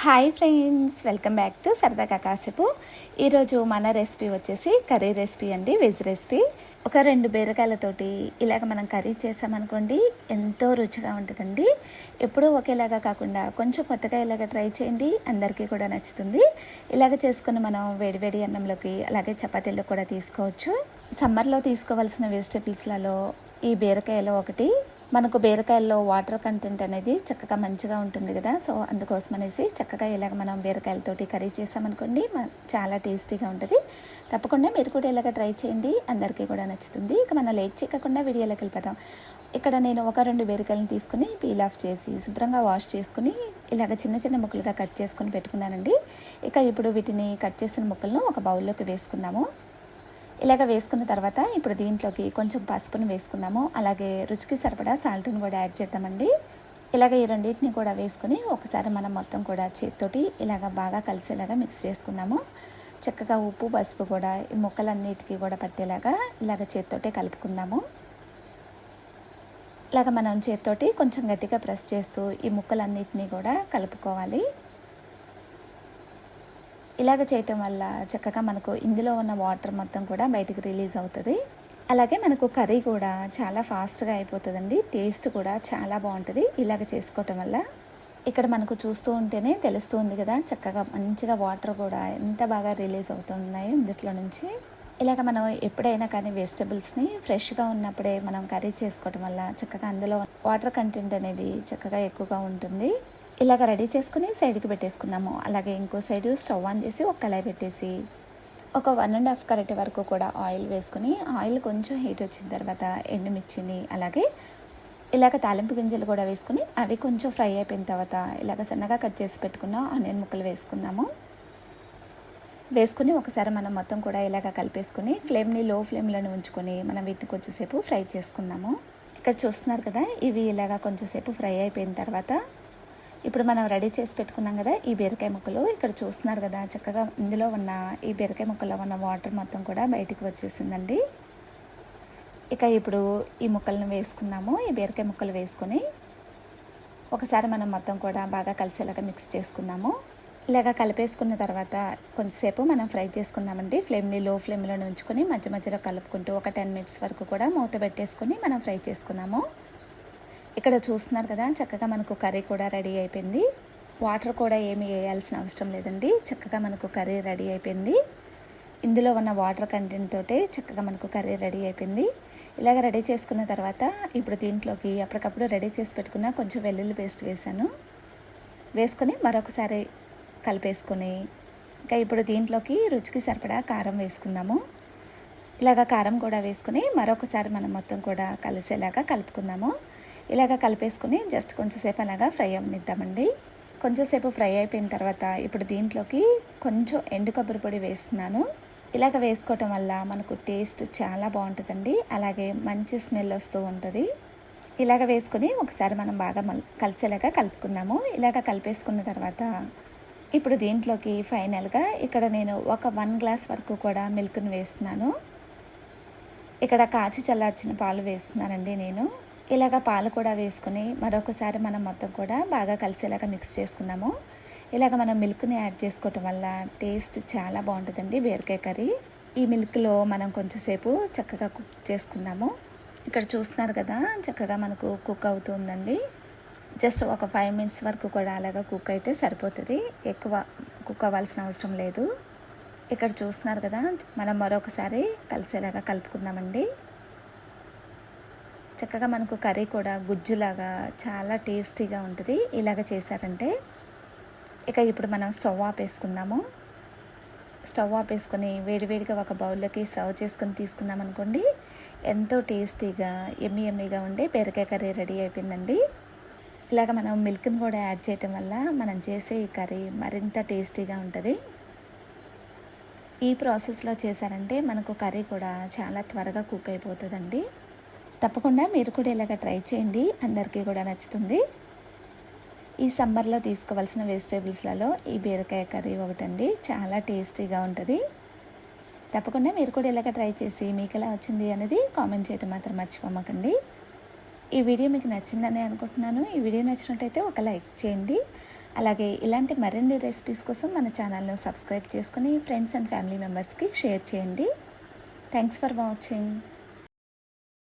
Hi friends welcome back to సరదాగా కాసేపు ఈరోజు మన రెసిపీ వచ్చేసి కర్రీ రెసిపీ అండి వెజ్ రెసిపీ ఒక రెండు బీరకాయలతోటి ఇలాగ మనం కర్రీ చేసామనుకోండి ఎంతో రుచిగా ఉంటుందండి. ఎప్పుడూ ఒకేలాగా కాకుండా కొంచెం కొత్తగా ఇలాగ ట్రై చేయండి అందరికీ కూడా నచ్చుతుంది. ఇలాగ చేసుకుని మనం వేడివేడి అన్నంలోకి అలాగే చపాతీల్లో కూడా తీసుకోవచ్చు. సమ్మర్లో తీసుకోవాల్సిన వెజిటేబుల్స్లలో ఈ బీరకాయలో ఒకటి మనకు బీరకాయల్లో వాటర్ కంటెంట్ అనేది చక్కగా మంచిగా ఉంటుంది కదా. సో అందుకోసం అనేసి చక్కగా ఇలాగ మనం బీరకాయలతోటి కర్రీ చేసామనుకోండి చాలా టేస్టీగా ఉంటుంది. తప్పకుండా మీరు కూడా ఇలాగ ట్రై చేయండి. అందరికీ కూడా నచ్చుతుంది. ఇక మనం లేట్ చేయకుండా వీడియోలోకి వెళ్ళిపోతాం ఇక్కడ నేను ఒక రెండు బీరకాయలను తీసుకుని పీల్ ఆఫ్ చేసి శుభ్రంగా వాష్ చేసుకుని ఇలాగ చిన్న చిన్న ముక్కలుగా కట్ చేసుకొని పెట్టుకున్నానండి. ఇక ఇప్పుడు వీటిని కట్ చేసిన ముక్కలను ఒక బౌల్లోకి వేసుకుందాము. ఇలాగ వేసుకున్న తర్వాత ఇప్పుడు దీంట్లోకి కొంచెం పసుపును వేసుకున్నాము అలాగే రుచికి సరిపడా సాల్ట్ని కూడా యాడ్ చేద్దామండి. ఇలాగ ఈ రెండింటిని కూడా వేసుకుని ఒకసారి మనం మొత్తం కూడా చేతితోటి ఇలాగ బాగా కలిసేలాగా మిక్స్ చేసుకుందాము. చక్కగా ఉప్పు పసుపు కూడా ఈ ముక్కలన్నిటికీ కూడా పట్టేలాగా ఇలాగ చేతితోటే కలుపుకుందాము. ఇలాగ మనం చేతితోటి కొంచెం గట్టిగా ప్రెస్ చేస్తూ ఈ ముక్కలన్నిటినీ కూడా కలుపుకోవాలి. ఇలాగ చేయటం వల్ల చక్కగా మనకు ఇందులో ఉన్న వాటర్ మొత్తం కూడా బయటకు రిలీజ్ అవుతుంది. అలాగే మనకు కర్రీ కూడా చాలా ఫాస్ట్గా అయిపోతుందండి. టేస్ట్ కూడా చాలా బాగుంటుంది ఇలాగ చేసుకోవటం వల్ల. ఇక్కడ మనకు చూస్తూ ఉంటేనే తెలుస్తుంది కదా చక్కగా మంచిగా వాటర్ కూడా ఎంత బాగా రిలీజ్ అవుతున్నాయి ఇందులో నుంచి. ఇలాగ మనం ఎప్పుడైనా కానీ వెజిటబుల్స్ని ఫ్రెష్గా ఉన్నప్పుడే మనం కర్రీ చేసుకోవటం వల్ల చక్కగా అందులో వాటర్ కంటెంట్ అనేది చక్కగా ఎక్కువగా ఉంటుంది. ఇలాగ రెడీ చేసుకుని సైడ్కి పెట్టేసుకుందాము. అలాగే ఇంకో సైడ్ స్టవ్ ఆన్ చేసి ఒక కళాయి పెట్టేసి ఒక వన్ అండ్ హాఫ్ కరెక్ట్ వరకు కూడా ఆయిల్ వేసుకుని ఆయిల్ కొంచెం హీట్ వచ్చిన తర్వాత ఎండుమిర్చిని అలాగే ఇలాగ తాలింపు గింజలు కూడా వేసుకుని అవి కొంచెం ఫ్రై అయిపోయిన తర్వాత ఇలాగ సన్నగా కట్ చేసి పెట్టుకున్న ఆనియన్ ముక్కలు వేసుకుందాము. వేసుకుని ఒకసారి మనం మొత్తం కూడా ఇలాగ కలిపేసుకుని ఫ్లేమ్ని లో ఫ్లేమ్లోనే ఉంచుకొని మనం వీటిని కొంచెంసేపు ఫ్రై చేసుకుందాము. ఇక్కడ చూస్తున్నారు కదా ఇవి ఇలాగ కొంచెంసేపు ఫ్రై అయిపోయిన తర్వాత ఇప్పుడు మనం రెడీ చేసి పెట్టుకున్నాం కదా ఈ బీరకాయ ముక్కలు. ఇక్కడ చూస్తున్నారు కదా చక్కగా ఇందులో ఉన్న ఈ బీరకాయ ముక్కలో ఉన్న వాటర్ మొత్తం కూడా బయటికి వచ్చేసిందండి. ఇక ఇప్పుడు ఈ ముక్కలను వేసుకుందాము. ఈ బీరకాయ ముక్కలు వేసుకొని ఒకసారి మనం మొత్తం కూడా బాగా కలిసేలాగా మిక్స్ చేసుకుందాము. ఇలాగ కలిపేసుకున్న తర్వాత కొంచెంసేపు మనం ఫ్రై చేసుకుందామండి. ఫ్లేమ్ని లో ఫ్లేమ్లో ఉంచుకొని మధ్య మధ్యలో కలుపుకుంటూ ఒక టెన్ మినిట్స్ వరకు కూడా మూత పెట్టేసుకొని మనం ఫ్రై చేసుకుందాము. ఇక్కడ చూస్తున్నారు కదా చక్కగా మనకు కర్రీ కూడా రెడీ అయిపోయింది. వాటర్ కూడా ఏమి వేయాల్సిన అవసరం లేదండి. చక్కగా మనకు కర్రీ రెడీ అయిపోయింది. ఇందులో ఉన్న వాటర్ కంటెంట్ తోటే చక్కగా మనకు కర్రీ రెడీ అయిపోయింది. ఇలాగ రెడీ చేసుకున్న తర్వాత ఇప్పుడు దీంట్లోకి అప్పటికప్పుడు రెడీ చేసి పెట్టుకున్న కొంచెం వెల్లుల్లి పేస్ట్ వేసాను వేసుకొని మరొకసారి కలిపేసుకొని ఇంకా ఇప్పుడు దీంట్లోకి రుచికి సరిపడా కారం వేసుకుందాము. ఇలాగ కారం కూడా వేసుకుని మరొకసారి మనం మొత్తం కూడా కలిసేలాగా కలుపుకుందాము. ఇలాగ కలిపేసుకుని జస్ట్ కొంచెంసేపు అలాగా ఫ్రై అవనిద్దామండి కొంచెంసేపు ఫ్రై అయిపోయిన తర్వాత ఇప్పుడు దీంట్లోకి కొంచెం ఎండు కొబ్బరి పొడి వేస్తున్నాను. ఇలాగ వేసుకోవటం వల్ల మనకు టేస్ట్ చాలా బాగుంటుందండి. అలాగే మంచి స్మెల్ వస్తూ ఉంటుంది. ఇలాగ వేసుకొని ఒకసారి మనం బాగా మల్ కలిసేలాగా కలుపుకుందాము. ఇలాగ కలిపేసుకున్న తర్వాత ఇప్పుడు దీంట్లోకి ఫైనల్గా ఇక్కడ నేను ఒక వన్ గ్లాస్ వరకు కూడా మిల్క్ని వేస్తున్నాను. ఇక్కడ కాచి చల్లార్చిన పాలు వేస్తున్నానండి నేను. ఇలాగ పాలు కూడా వేసుకుని మరొకసారి మనం మొత్తం కూడా బాగా కలిసేలాగా మిక్స్ చేసుకున్నాము ఇలాగ మనం మిల్క్ని యాడ్ చేసుకోవటం వల్ల టేస్ట్ చాలా బాగుంటుందండి బీరకాయ కర్రీ. ఈ మిల్క్లో మనం కొంచెంసేపు చక్కగా కుక్ చేసుకున్నాము ఇక్కడ చూస్తున్నారు కదా చక్కగా మనకు కుక్ అవుతుందండి. జస్ట్ ఒక ఫైవ్ మినిట్స్ వరకు కూడా అలాగా కుక్ అయితే సరిపోతుంది. ఎక్కువ కుక్ అవ్వాల్సిన అవసరం లేదు. ఇక్కడ చూస్తున్నారు కదా మనం మరొకసారి కలిసేలాగా కలుపుకుందామండి. చక్కగా మనకు కర్రీ కూడా గుజ్జులాగా చాలా టేస్టీగా ఉంటుంది. ఇలాగ చేశారంటే ఇక ఇప్పుడు మనం స్టవ్ ఆపేసుకుందాము. స్టవ్ ఆపేసుకొని వేడివేడిగా ఒక బౌల్లోకి సర్వ్ చేసుకొని తీసుకున్నాం అనుకోండి ఎంతో టేస్టీగా ఎమ్మి ఎమ్మిగా ఉండే బీరకాయ కర్రీ రెడీ అయిపోయిందండి. ఇలాగ మనం మిల్క్ని కూడా యాడ్ చేయటం వల్ల మనం చేసే ఈ కర్రీ మరింత టేస్టీగా ఉంటుంది. ఈ ప్రాసెస్లో చేశారంటే మనకు కర్రీ కూడా చాలా త్వరగా కుక్ అయిపోతుందండి. తప్పకుండా మీరు కూడా ఇలాగ ట్రై చేయండి. అందరికీ కూడా నచ్చుతుంది. ఈ సమ్మర్లో తీసుకోవాల్సిన వెజిటేబుల్స్లలో ఈ బీరకాయ కర్రీ ఒకటండి. చాలా టేస్టీగా ఉంటుంది. తప్పకుండా మీరు కూడా ఇలాగ ట్రై చేసి మీకు ఎలా వచ్చింది అనేది కామెంట్ చేయడం మాత్రం మర్చిపోమకండి. ఈ వీడియో మీకు నచ్చిందని అనుకుంటున్నాను. ఈ వీడియో నచ్చినట్టయితే ఒక లైక్ చేయండి. అలాగే ఇలాంటి మరిన్ని రెసిపీస్ కోసం మన ఛానల్ను సబ్స్క్రైబ్ చేసుకుని ఫ్రెండ్స్ అండ్ ఫ్యామిలీ మెంబర్స్కి షేర్ చేయండి. Thanks for watching.